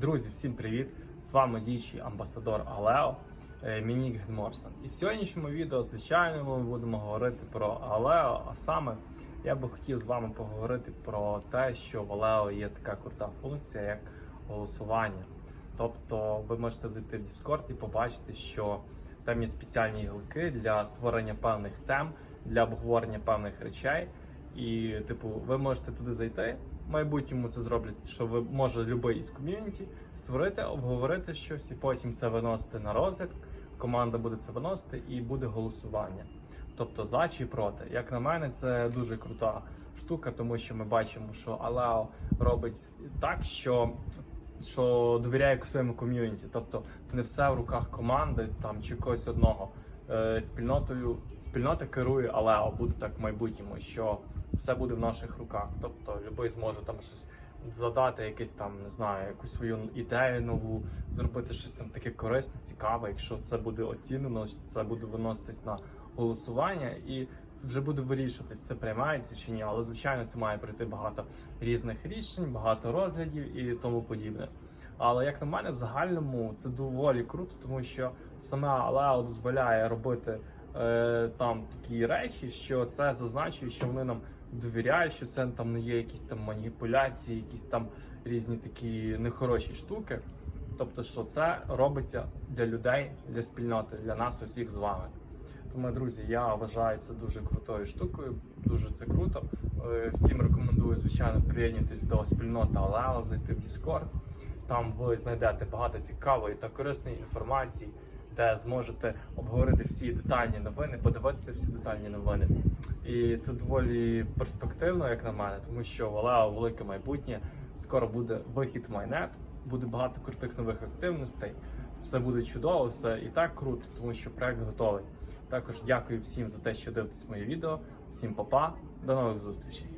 Друзі, всім привіт! З вами діючий амбасадор Алео е, Мінік Генморстон. І в сьогоднішньому відео, звичайно, ми будемо говорити про Алео. А саме я би хотів з вами поговорити про те, що в Алео є така крута функція, як голосування. Тобто ви можете зайти в Discord і побачити, що там є спеціальні гілки для створення певних тем, для обговорення певних речей. І, типу, ви можете туди зайти. В майбутньому це зроблять, що ви може будь-який із ком'юніті створити, обговорити щось і потім це виносити на розгляд. Команда буде це виносити і буде голосування. Тобто за чи проти. Як на мене, це дуже крута штука, тому що ми бачимо, що Алео робить так, що, що довіряє своєму ком'юніті. Тобто не все в руках команди там чи когось одного. Е, спільнотою спільнота керує Алео, буде так в майбутньому, що все буде в наших руках. Тобто любий зможе там щось задати, якийсь там, не знаю, якусь свою ідею нову, зробити щось там таке корисне, цікаве. Якщо це буде оцінено, це буде виноситись на голосування і вже буде вирішуватись, це приймається чи ні. Але звичайно, це має пройти багато різних рішень, багато розглядів і тому подібне. Але як на мене, в загальному це доволі круто, тому що саме Алео дозволяє робити е, там такі речі, що це зазначує, що вони нам довіряють, що це там не є якісь там маніпуляції, якісь там різні такі нехороші штуки. Тобто, що це робиться для людей, для спільноти, для нас усіх з вами. Тому, друзі, я вважаю це дуже крутою штукою, дуже це круто. Е, Всім рекомендую, звичайно, приєднатись до спільноти Алео, зайти в Discord. Там ви знайдете багато цікавої та корисної інформації, де зможете обговорити всі детальні новини, подивитися всі детальні новини. І це доволі перспективно, як на мене, тому що в Алео велике майбутнє. Скоро буде вихід майнет, буде багато крутих нових активностей. Все буде чудово, все і так круто, тому що проект готовий. Також дякую всім за те, що дивитесь моє відео. Всім па-па, до нових зустрічей.